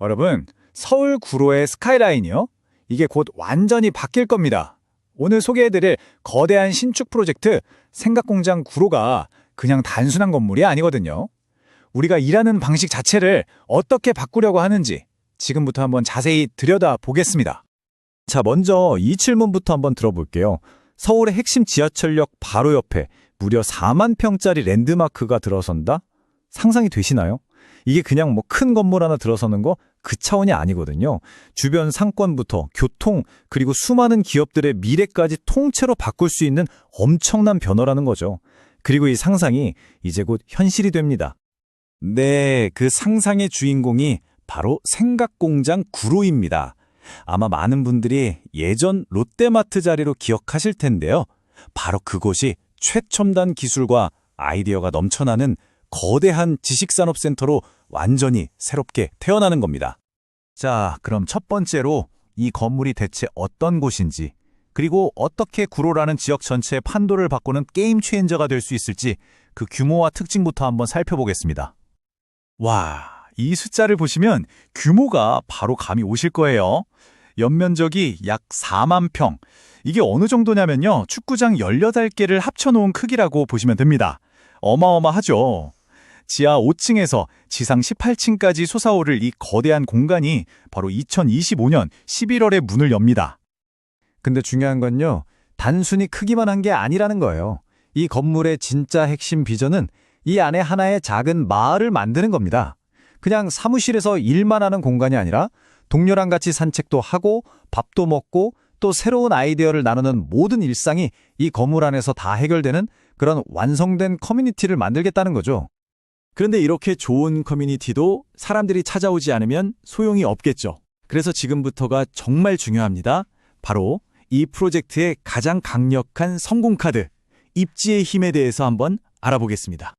여러분, 서울 구로의 스카이라인이요? 이게 곧 완전히 바뀔 겁니다. 오늘 소개해드릴 거대한 신축 프로젝트 생각공장 구로가 그냥 단순한 건물이 아니거든요. 우리가 일하는 방식 자체를 어떻게 바꾸려고 하는지 지금부터 한번 자세히 들여다 보겠습니다. 자, 먼저 이 질문부터 한번 들어볼게요. 서울의 핵심 지하철역 바로 옆에 무려 4만 평짜리 랜드마크가 들어선다? 상상이 되시나요? 이게 그냥 뭐 큰 건물 하나 들어서는 거 그 차원이 아니거든요. 주변 상권부터 교통 그리고 수많은 기업들의 미래까지 통째로 바꿀 수 있는 엄청난 변화라는 거죠. 그리고 이 상상이 이제 곧 현실이 됩니다. 네, 그 상상의 주인공이 바로 생각공장 구로입니다. 아마 많은 분들이 예전 롯데마트 자리로 기억하실 텐데요. 바로 그곳이 최첨단 기술과 아이디어가 넘쳐나는 거대한 지식산업센터로 완전히 새롭게 태어나는 겁니다. 자, 그럼 첫 번째로 이 건물이 대체 어떤 곳인지, 그리고 어떻게 구로라는 지역 전체의 판도를 바꾸는 게임 체인저가 될 수 있을지 그 규모와 특징부터 한번 살펴보겠습니다. 와, 이 숫자를 보시면 규모가 바로 감이 오실 거예요. 연면적이 약 4만 평. 이게 어느 정도냐면요. 축구장 18개를 합쳐놓은 크기라고 보시면 됩니다. 어마어마하죠. 지하 5층에서 지상 18층까지 솟아오를 이 거대한 공간이 바로 2025년 11월에 문을 엽니다. 근데 중요한 건요. 단순히 크기만 한 게 아니라는 거예요. 이 건물의 진짜 핵심 비전은 이 안에 하나의 작은 마을을 만드는 겁니다. 그냥 사무실에서 일만 하는 공간이 아니라 동료랑 같이 산책도 하고 밥도 먹고 또 새로운 아이디어를 나누는 모든 일상이 이 건물 안에서 다 해결되는 그런 완성된 커뮤니티를 만들겠다는 거죠. 그런데 이렇게 좋은 커뮤니티도 사람들이 찾아오지 않으면 소용이 없겠죠. 그래서 지금부터가 정말 중요합니다. 바로 이 프로젝트의 가장 강력한 성공 카드, 입지의 힘에 대해서 한번 알아보겠습니다.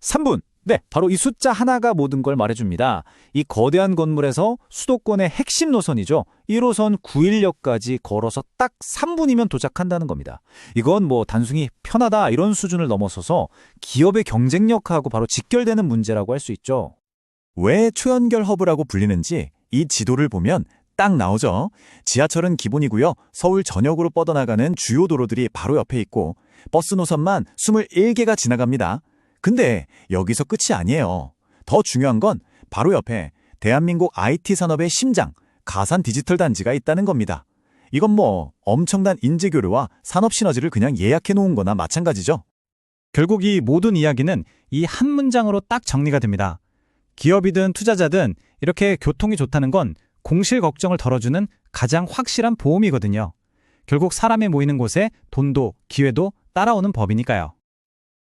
3분. 네, 바로 이 숫자 하나가 모든 걸 말해줍니다. 이 거대한 건물에서 수도권의 핵심 노선이죠. 1호선 9일역까지 걸어서 딱 3분이면 도착한다는 겁니다. 이건 뭐 단순히 편하다 이런 수준을 넘어서서 기업의 경쟁력하고 바로 직결되는 문제라고 할 수 있죠. 왜 초연결 허브라고 불리는지 이 지도를 보면 딱 나오죠. 지하철은 기본이고요. 서울 전역으로 뻗어나가는 주요 도로들이 바로 옆에 있고 버스 노선만 21개가 지나갑니다. 근데 여기서 끝이 아니에요. 더 중요한 건 바로 옆에 대한민국 IT 산업의 심장, 가산 디지털 단지가 있다는 겁니다. 이건 뭐 엄청난 인재 교류와 산업 시너지를 그냥 예약해 놓은 거나 마찬가지죠. 결국 이 모든 이야기는 이 한 문장으로 딱 정리가 됩니다. 기업이든 투자자든 이렇게 교통이 좋다는 건 공실 걱정을 덜어주는 가장 확실한 보험이거든요. 결국 사람이 모이는 곳에 돈도 기회도 따라오는 법이니까요.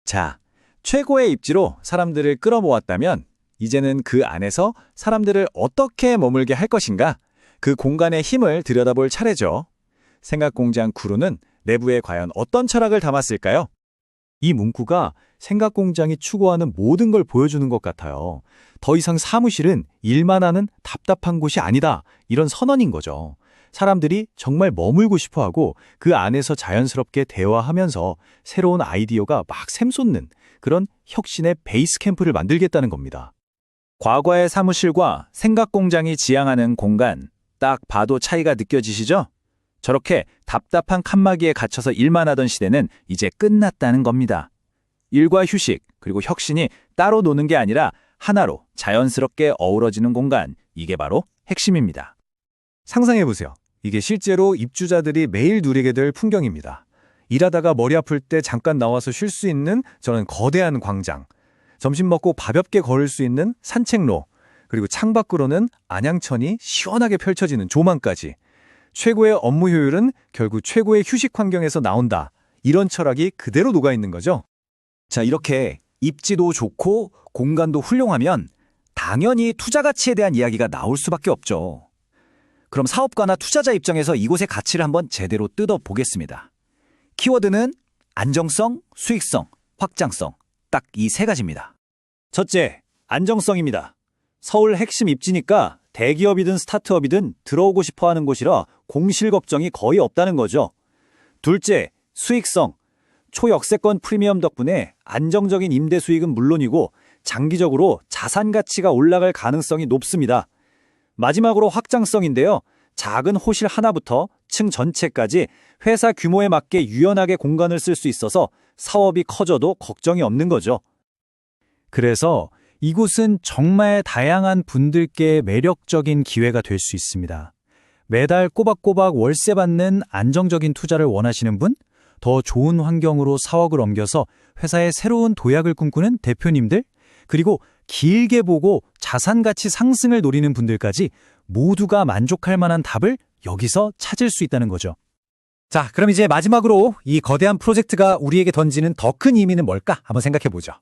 자, 최고의 입지로 사람들을 끌어모았다면 이제는 그 안에서 사람들을 어떻게 머물게 할 것인가? 그 공간의 힘을 들여다볼 차례죠. 생각공장 구루는 내부에 과연 어떤 철학을 담았을까요? 이 문구가 생각공장이 추구하는 모든 걸 보여주는 것 같아요. 더 이상 사무실은 일만 하는 답답한 곳이 아니다. 이런 선언인 거죠. 사람들이 정말 머물고 싶어 하고 그 안에서 자연스럽게 대화하면서 새로운 아이디어가 막 샘솟는 그런 혁신의 베이스 캠프를 만들겠다는 겁니다. 과거의 사무실과 생각 공장이 지향하는 공간, 딱 봐도 차이가 느껴지시죠? 저렇게 답답한 칸막이에 갇혀서 일만 하던 시대는 이제 끝났다는 겁니다. 일과 휴식, 그리고 혁신이 따로 노는 게 아니라 하나로 자연스럽게 어우러지는 공간, 이게 바로 핵심입니다. 상상해보세요. 이게 실제로 입주자들이 매일 누리게 될 풍경입니다. 일하다가 머리 아플 때 잠깐 나와서 쉴 수 있는 저는 거대한 광장, 점심 먹고 가볍게 걸을 수 있는 산책로, 그리고 창밖으로는 안양천이 시원하게 펼쳐지는 조망까지. 최고의 업무 효율은 결국 최고의 휴식 환경에서 나온다. 이런 철학이 그대로 녹아 있는 거죠. 자, 이렇게 입지도 좋고 공간도 훌륭하면 당연히 투자 가치에 대한 이야기가 나올 수밖에 없죠. 그럼 사업가나 투자자 입장에서 이곳의 가치를 한번 제대로 뜯어 보겠습니다. 키워드는 안정성, 수익성, 확장성. 딱 이 세 가지입니다. 첫째, 안정성입니다. 서울 핵심 입지니까 대기업이든 스타트업이든 들어오고 싶어 하는 곳이라 공실 걱정이 거의 없다는 거죠. 둘째, 수익성. 초역세권 프리미엄 덕분에 안정적인 임대 수익은 물론이고 장기적으로 자산 가치가 올라갈 가능성이 높습니다. 마지막으로 확장성인데요. 작은 호실 하나부터 층 전체까지 회사 규모에 맞게 유연하게 공간을 쓸 수 있어서 사업이 커져도 걱정이 없는 거죠. 그래서 이곳은 정말 다양한 분들께 매력적인 기회가 될 수 있습니다. 매달 꼬박꼬박 월세 받는 안정적인 투자를 원하시는 분, 더 좋은 환경으로 사억을 옮겨서 회사의 새로운 도약을 꿈꾸는 대표님들, 그리고 길게 보고 자산 가치 상승을 노리는 분들까지 모두가 만족할 만한 답을 여기서 찾을 수 있다는 거죠. 자, 그럼 이제 마지막으로 이 거대한 프로젝트가 우리에게 던지는 더 큰 의미는 뭘까? 한번 생각해 보죠.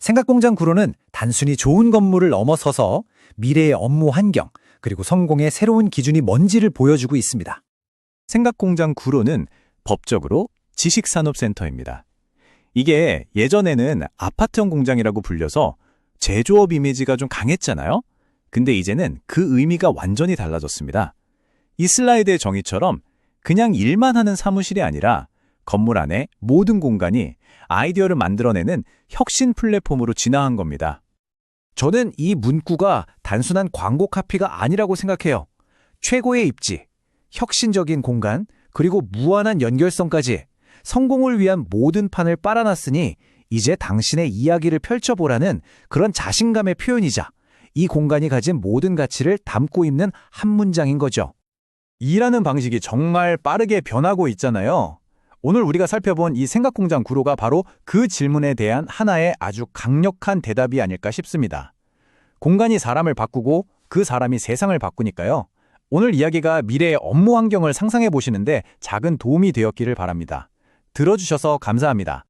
생각공장 구로는 단순히 좋은 건물을 넘어서서 미래의 업무 환경, 그리고 성공의 새로운 기준이 뭔지를 보여주고 있습니다. 생각공장 구로는 법적으로 지식산업센터입니다. 이게 예전에는 아파트형 공장이라고 불려서 제조업 이미지가 좀 강했잖아요? 근데 이제는 그 의미가 완전히 달라졌습니다. 이 슬라이드의 정의처럼 그냥 일만 하는 사무실이 아니라 건물 안에 모든 공간이 아이디어를 만들어내는 혁신 플랫폼으로 진화한 겁니다. 저는 이 문구가 단순한 광고 카피가 아니라고 생각해요. 최고의 입지, 혁신적인 공간, 그리고 무한한 연결성까지 성공을 위한 모든 판을 빨아놨으니 이제 당신의 이야기를 펼쳐보라는 그런 자신감의 표현이자 이 공간이 가진 모든 가치를 담고 있는 한 문장인 거죠. 일하는 방식이 정말 빠르게 변하고 있잖아요. 오늘 우리가 살펴본 이 생각공장 구로가 바로 그 질문에 대한 하나의 아주 강력한 대답이 아닐까 싶습니다. 공간이 사람을 바꾸고 그 사람이 세상을 바꾸니까요. 오늘 이야기가 미래의 업무 환경을 상상해 보시는데 작은 도움이 되었기를 바랍니다. 들어주셔서 감사합니다.